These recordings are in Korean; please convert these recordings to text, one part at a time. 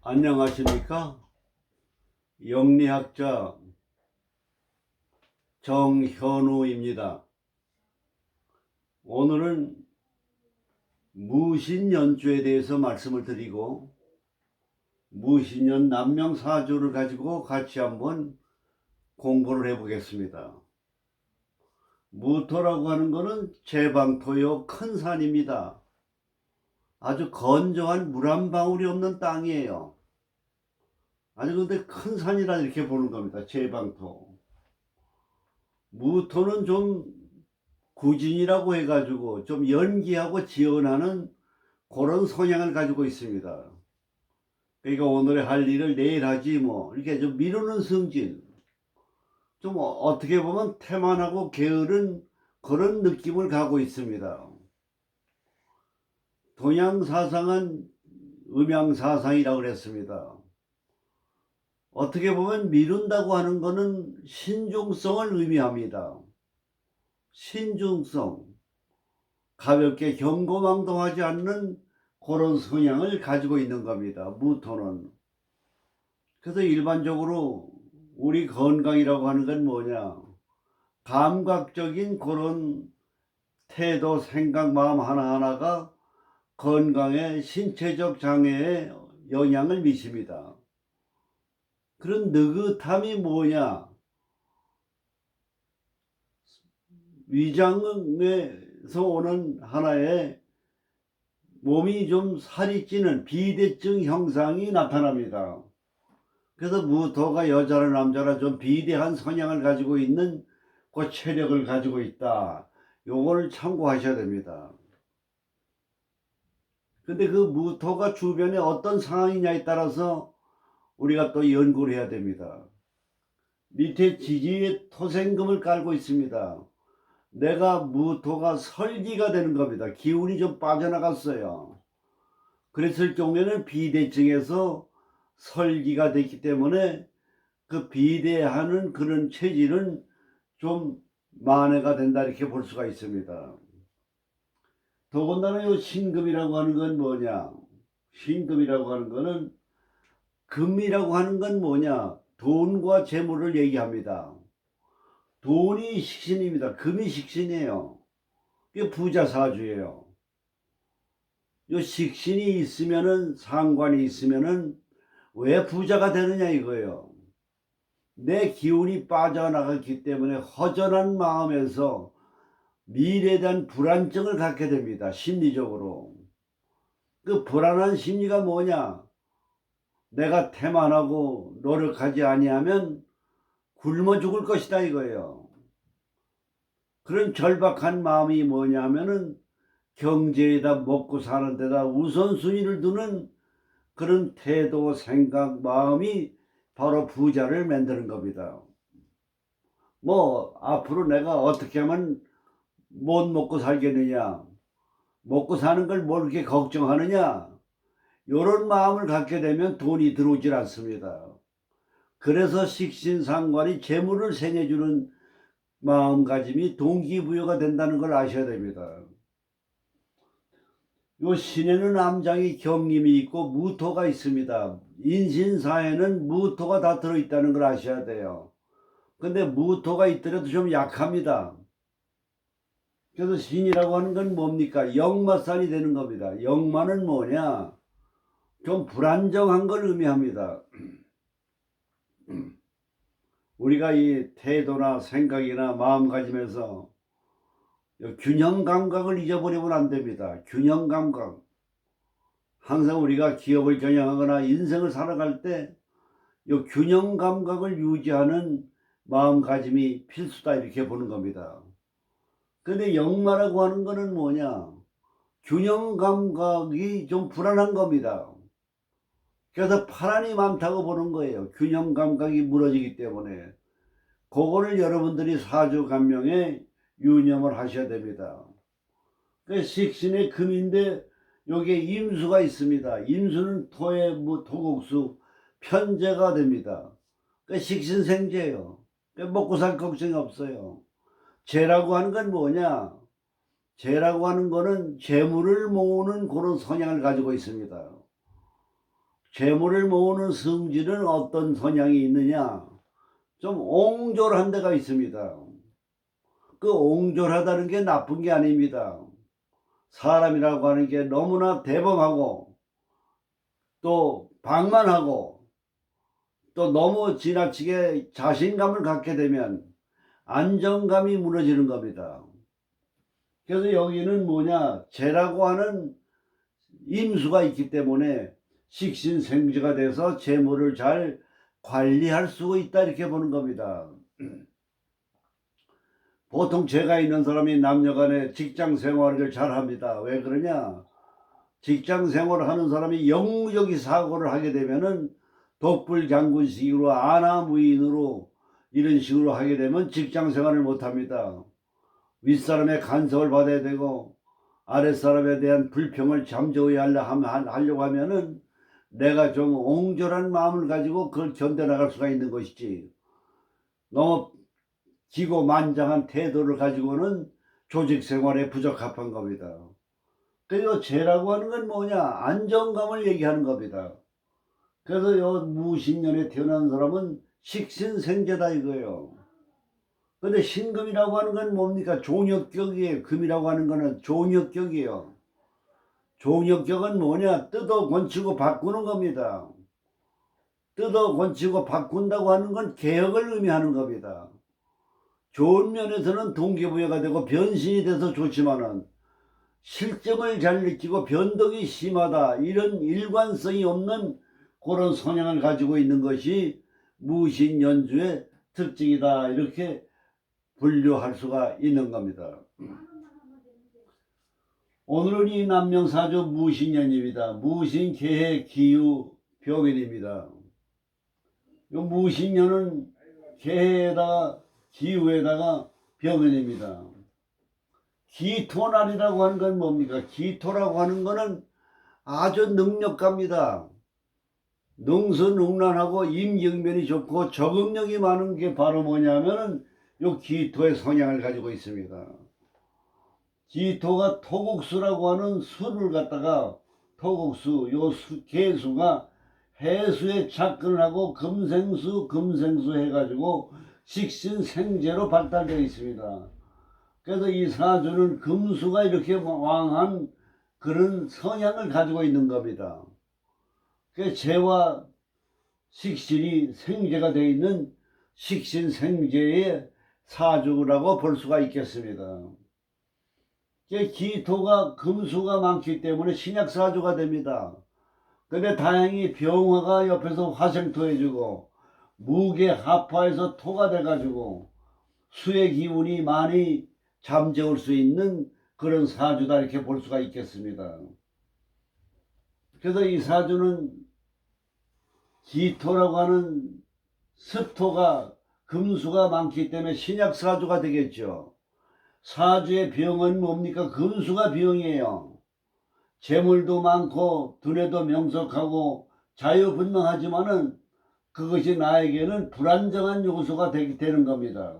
안녕하십니까? 영리학자 정현우입니다. 오늘은 무신연주에 대해서 말씀을 드리고 무신연 남명사주를 가지고 같이 한번 공부를 해보겠습니다. 무토라고 하는 것은 제방토요 큰 산입니다. 아주 건조한 물 한 방울이 없는 땅이에요. 아주 근데 큰 산이라 이렇게 보는 겁니다. 제방토. 무토는 좀 구진이라고 해가지고 좀 연기하고 지연하는 그런 성향을 가지고 있습니다. 그러니까 오늘 할 일을 내일 하지 뭐 이렇게 좀 미루는 성질. 좀 어떻게 보면 태만하고 게으른 그런 느낌을 가고 있습니다. 동양 사상은 음양 사상이라고 그랬습니다. 어떻게 보면 미룬다고 하는 것은 신중성을 의미합니다. 신중성. 가볍게 경고망동하지 않는 그런 성향을 가지고 있는 겁니다. 무토는. 그래서 일반적으로 우리 건강이라고 하는 건 뭐냐? 감각적인 그런 태도, 생각, 마음 하나하나가 건강에 신체적 장애에 영향을 미칩니다. 그런 느긋함이 뭐냐? 위장에서 오는 하나의 몸이 좀 살이 찌는 비대증 형상이 나타납니다. 그래서 무토가 여자나 남자나 좀 비대한 성향을 가지고 있는 그 체력을 가지고 있다. 요거를 참고하셔야 됩니다. 근데 그 무토가 주변에 어떤 상황이냐에 따라서 우리가 또 연구를 해야 됩니다. 밑에 지지에 토생금을 깔고 있습니다. 내가 무토가 설기가 되는 겁니다. 기운이 좀 빠져나갔어요. 그랬을 경우에는 비대증에서 설기가 됐기 때문에 그 비대하는 그런 체질은 좀 만회가 된다 이렇게 볼 수가 있습니다. 더군다나 이 신금이라고 하는 건 뭐냐? 신금이라고 하는 거는 금이라고 하는 건 뭐냐? 돈과 재물을 얘기합니다. 돈이 식신입니다. 금이 식신이에요. 이게 부자 사주예요. 요 식신이 있으면은 상관이 있으면은 왜 부자가 되느냐 이거예요. 내 기운이 빠져나갔기 때문에 허전한 마음에서 미래에 대한 불안증을 갖게 됩니다. 심리적으로. 그 불안한 심리가 뭐냐? 내가 태만하고 노력하지 아니하면 굶어 죽을 것이다 이거예요. 그런 절박한 마음이 뭐냐면은 경제에다 먹고 사는 데다 우선순위를 두는 그런 태도, 생각, 마음이 바로 부자를 만드는 겁니다. 뭐 앞으로 내가 어떻게 하면 못 먹고 살겠느냐? 먹고 사는 걸 뭘 그렇게 걱정하느냐? 이런 마음을 갖게 되면 돈이 들어오질 않습니다. 그래서 식신상관이 재물을 생해주는 마음가짐이 동기부여가 된다는 걸 아셔야 됩니다. 요 신에는 암장이 경림이 있고 무토가 있습니다. 인신사에는 무토가 다 들어있다는 걸 아셔야 돼요. 근데 무토가 있더라도 좀 약합니다. 그래서 신이라고 하는 건 뭡니까? 역마살이 되는 겁니다. 역마는 뭐냐? 좀 불안정한 걸 의미합니다. 우리가 이 태도나 생각이나 마음가짐에서 균형 감각을 잊어버리면 안 됩니다. 균형 감각. 항상 우리가 기업을 경영하거나 인생을 살아갈 때 이 균형 감각을 유지하는 마음가짐이 필수다 이렇게 보는 겁니다. 근데 역마라고 하는 거는 뭐냐? 균형 감각이 좀 불안한 겁니다. 그래서 파란이 많다고 보는 거예요. 균형 감각이 무너지기 때문에. 그거를 여러분들이 사주 감명에 유념을 하셔야 됩니다. 그 식신의 금인데 여기에 임수가 있습니다. 임수는 토의 뭐 토국수 편제가 됩니다. 그 식신생제예요. 그 먹고 살 걱정이 없어요. 재라고 하는 건 뭐냐? 재라고 하는 거는 재물을 모으는 그런 성향을 가지고 있습니다. 재물을 모으는 성질은 어떤 성향이 있느냐? 좀 옹졸한 데가 있습니다. 그 옹졸하다는 게 나쁜 게 아닙니다. 사람이라고 하는 게 너무나 대범하고 또 방만하고 또 너무 지나치게 자신감을 갖게 되면 안정감이 무너지는 겁니다. 그래서 여기는 뭐냐 재라고 하는 임수가 있기 때문에 식신생지가 돼서 재물을 잘 관리할 수 있다 이렇게 보는 겁니다. 보통 죄가 있는 사람이 남녀간에 직장 생활을 잘 합니다. 왜 그러냐? 직장 생활을 하는 사람이 영무적인 사고를 하게 되면은 독불 장군식으로 아나무인으로 이런 식으로 하게 되면 직장 생활을 못 합니다. 윗사람의 간섭을 받아야 되고 아랫사람에 대한 불평을 잠재워야 하려고 하면은 내가 좀 옹졸한 마음을 가지고 그걸 견뎌나갈 수가 있는 것이지. 너무 기고만장한 태도를 가지고는 조직 생활에 부적합한 겁니다. 그리고 죄라고 하는 건 뭐냐? 안정감을 얘기하는 겁니다. 그래서 요 무신년에 태어난 사람은 식신생제다 이거예요. 근데 신금이라고 하는 건 뭡니까? 종역격이에요. 금이라고 하는 거는 종역격이에요. 종역격은 뭐냐? 뜯어 건치고 바꾸는 겁니다. 뜯어 건치고 바꾼다고 하는 건 개혁을 의미하는 겁니다. 좋은 면에서는 동기부여가 되고 변신이 돼서 좋지만은 실정을 잘 느끼고 변덕이 심하다 이런 일관성이 없는 그런 성향을 가지고 있는 것이 무신 연주의 특징이다 이렇게 분류할 수가 있는 겁니다. 오늘은 이 남명사주 무신연입니다. 무신 계해 기유 병인입니다. 이 무신연은 계해에다가 기후에다가 병인입니다. 기토날이라고 하는 건 뭡니까? 기토라고 하는 거는 아주 능력갑니다. 능수능란하고 임경면이 좋고 적응력이 많은 게 바로 뭐냐면은 요 기토의 성향을 가지고 있습니다. 기토가 토국수라고 하는 수를 갖다가 토국수 요 수, 개수가 해수에 착근을 하고 금생수 금생수 해가지고 식신 생제로 발달되어 있습니다. 그래서 이 사주는 금수가 이렇게 왕한 그런 성향을 가지고 있는 겁니다. 그 재와 식신이 생제가 되어 있는 식신생제의 사주라고 볼 수가 있겠습니다. 그 기토가 금수가 많기 때문에 신약 사주가 됩니다. 근데 다행히 병화가 옆에서 화생토해주고 무게 합화해서 토가 돼가지고 수의 기운이 많이 잠재울 수 있는 그런 사주다 이렇게 볼 수가 있겠습니다. 그래서 이 사주는 기토라고 하는 습토가 금수가 많기 때문에 신약 사주가 되겠죠. 사주의 병은 뭡니까? 금수가 병이에요. 재물도 많고 두뇌도 명석하고 자유분명하지만은 그것이 나에게는 불안정한 요소가 되게 되는 겁니다.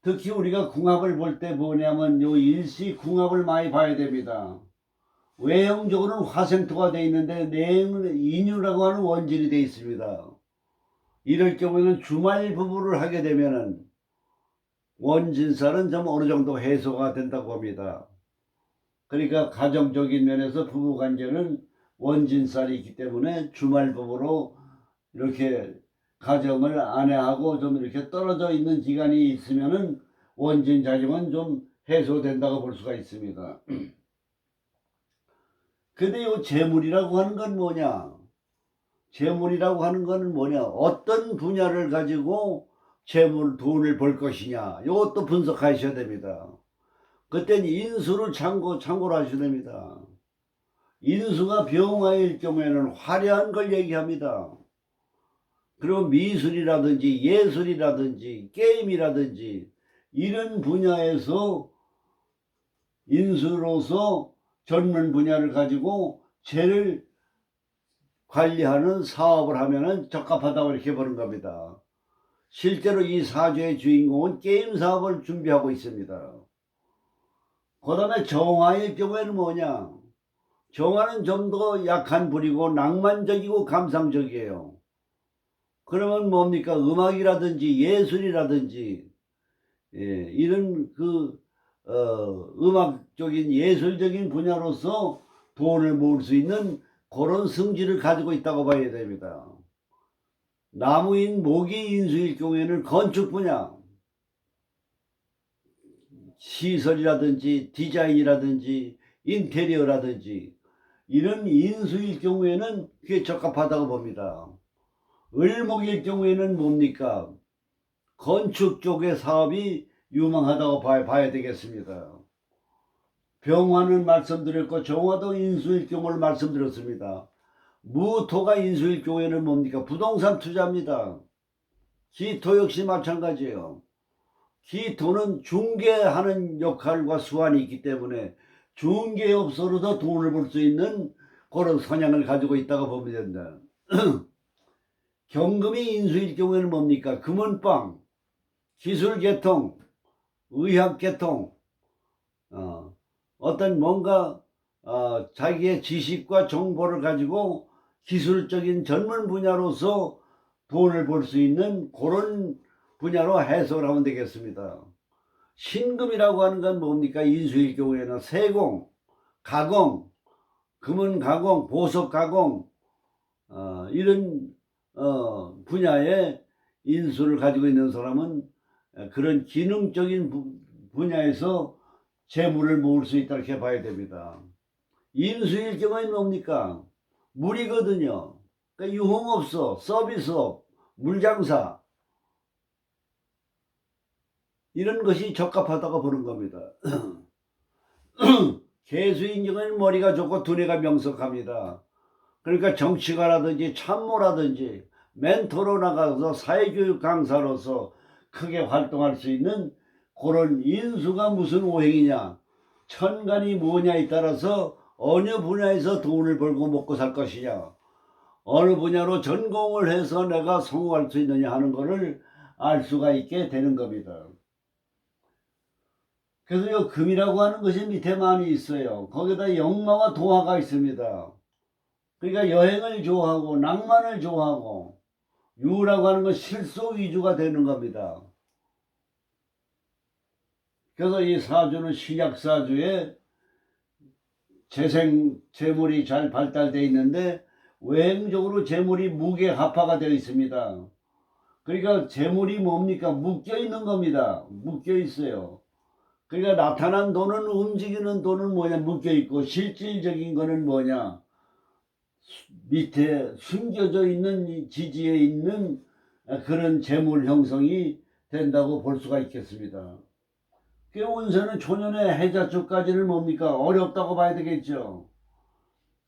특히 우리가 궁합을 볼 때 뭐냐면 요 일시 궁합을 많이 봐야 됩니다. 외형적으로는 화생토가 되어 있는데 내용은 인유라고 하는 원질이 되어 있습니다. 이럴 경우에는 주말 부부를 하게 되면은 원진살은 좀 어느 정도 해소가 된다고 합니다. 그러니까 가정적인 면에서 부부 관계는 원진살이 있기 때문에 주말 부부로 이렇게 가정을 아내하고 좀 이렇게 떨어져 있는 기간이 있으면은 원진 자정은 좀 해소된다고 볼 수가 있습니다. 근데 이 재물이라고 하는 건 뭐냐? 재물이라고 하는 건 뭐냐? 어떤 분야를 가지고 재물 돈을 벌 것이냐? 이것도 분석하셔야 됩니다. 그땐 인수를 참고 참고를 하셔야 됩니다. 인수가 병화일 경우에는 화려한 걸 얘기합니다. 그리고 미술이라든지 예술이라든지 게임이라든지 이런 분야에서 인수로서 젊은 분야를 가지고 죄를 관리하는 사업을 하면은 적합하다고 이렇게 보는 겁니다. 실제로 이 사주의 주인공은 게임 사업을 준비하고 있습니다. 그 다음에 정화일 경우에는 뭐냐? 정화는 좀 더 약한 불이고 낭만적이고 감상적이에요. 그러면 뭡니까? 음악이라든지 예술이라든지 예, 이런 그 어, 음악적인 예술적인 분야로서 돈을 모을 수 있는 그런 성질을 가지고 있다고 봐야 됩니다. 나무인 모기 인수일 경우에는 건축 분야, 시설이라든지 디자인이라든지 인테리어라든지 이런 인수일 경우에는 그게 적합하다고 봅니다. 을목일 경우에는 뭡니까? 건축 쪽의 사업이 유망하다고 봐야, 봐야 되겠습니다. 병화는 말씀드렸고 정화도 인수일 경우를 말씀드렸습니다. 무토가 인수일 경우에는 뭡니까? 부동산 투자입니다. 기토 역시 마찬가지예요. 기토는 중개하는 역할과 수완이 있기 때문에 중개업소로도 돈을 벌 수 있는 그런 성향을 가지고 있다고 보면 된다. 경금이 인수일 경우에는 뭡니까? 금은방, 기술계통, 의학 계통, 어, 어떤 뭔가 어, 자기의 지식과 정보를 가지고 기술적인 전문 분야로서 돈을 벌 수 있는 그런 분야로 해석을 하면 되겠습니다. 신금이라고 하는 건 뭡니까? 인수일 경우에는 세공, 가공, 금은 가공, 보석 가공, 어, 이런 어, 분야의 인수를 가지고 있는 사람은 그런 기능적인 부- 분야에서 재물을 모을 수 있다 이렇게 봐야 됩니다. 경우에는 뭡니까? 물이거든요. 그러니까 유흥업소, 서비스업, 물장사 이런 것이 적합하다고 보는 겁니다. 개수인 경우에는 머리가 좋고 두뇌가 명석합니다. 그러니까 정치가라든지 참모라든지 멘토로 나가서 사회교육 강사로서 크게 활동할 수 있는 그런 인수가 무슨 오행이냐 천간이 뭐냐에 따라서 어느 분야에서 돈을 벌고 먹고 살 것이냐 어느 분야로 전공을 해서 내가 성공할 수 있느냐 하는 것을 알 수가 있게 되는 겁니다. 그래서 이 금이라고 하는 것이 밑에 많이 있어요. 거기다 영마와 도화가 있습니다. 그러니까 여행을 좋아하고 낭만을 좋아하고 유라고 하는 건 실속 위주가 되는 겁니다. 그래서 이 사주는 신약 사주에 재생 재물이 잘 발달되어 있는데 외행적으로 재물이 무게 합화가 되어 있습니다. 그러니까 재물이 뭡니까? 묶여 있는 겁니다. 묶여 있어요. 그러니까 나타난 돈은 움직이는 돈은 뭐냐? 묶여 있고 실질적인 거는 뭐냐? 밑에 숨겨져 있는 이 지지에 있는 그런 재물 형성이 된다고 볼 수가 있겠습니다. 그 운세는 초년의 해자축까지는 뭡니까? 어렵다고 봐야 되겠죠.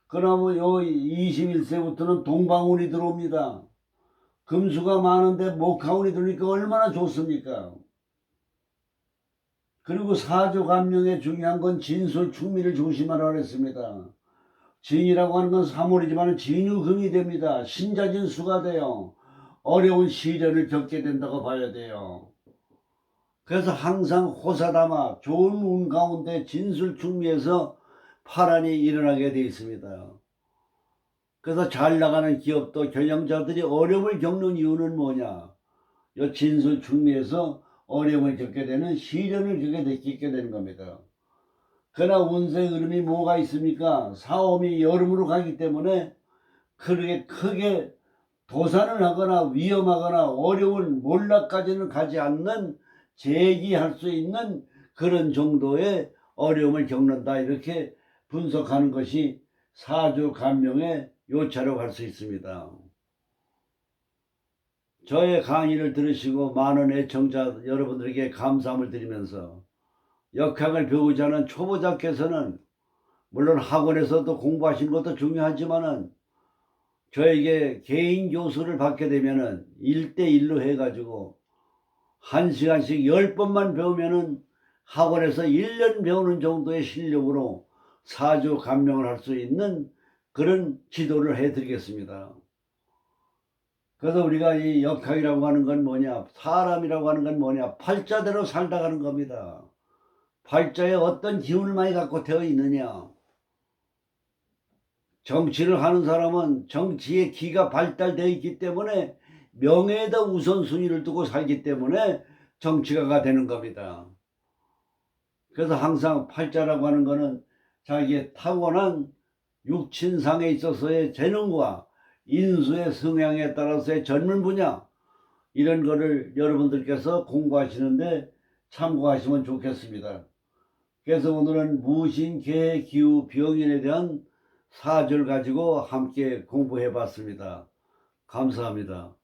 그러면 요 21세부터는 동방운이 들어옵니다. 금수가 많은데 목화운이 들으니까 얼마나 좋습니까? 그리고 사조 감명에 중요한 건 진술 충미를 조심하라 그랬습니다. 진이라고 하는 건 사물이지만 진유금이 됩니다. 신자진 수가 돼요. 어려운 시련을 겪게 된다고 봐야 돼요. 그래서 항상 호사담아 좋은 운 가운데 진술 충미에서 파란이 일어나게 되어 있습니다. 그래서 잘 나가는 기업도 경영자들이 어려움을 겪는 이유는 뭐냐? 이 진술 충미에서 어려움을 겪게 되는 시련을 겪게 되는 겁니다. 그러나 운세 흐름이 뭐가 있습니까? 사옴이 여름으로 가기 때문에 그렇게 크게 도산을 하거나 위험하거나 어려운 몰락까지는 가지 않는 재기할 수 있는 그런 정도의 어려움을 겪는다 이렇게 분석하는 것이 사주 감명의 요차라고 할 수 있습니다. 저의 강의를 들으시고 많은 애청자 여러분들에게 감사함을 드리면서 역학을 배우지 않은 초보자께서는 물론 학원에서도 공부하신 것도 중요하지만은 저에게 개인 교수를 받게 되면은 1대1로 해가지고 한 시간씩 10번만 배우면은 학원에서 1년 배우는 정도의 실력으로 사주 감명을 할 수 있는 그런 지도를 해드리겠습니다. 그래서 우리가 이 역학이라고 하는 건 뭐냐, 사람이라고 하는 건 뭐냐, 팔자대로 살다 가는 겁니다. 팔자에 어떤 기운을 많이 갖고 되어 있느냐. 정치를 하는 사람은 정치의 기가 발달되어 있기 때문에 명예에다 우선순위를 두고 살기 때문에 정치가가 되는 겁니다. 그래서 항상 팔자라고 하는 거는 자기의 타고난 육친상에 있어서의 재능과 인수의 성향에 따라서의 젊은 분야 이런 거를 여러분들께서 공부하시는데 참고하시면 좋겠습니다. 그래서 오늘은 무신, 개, 기후, 병인에 대한 사주를 가지고 함께 공부해 봤습니다. 감사합니다.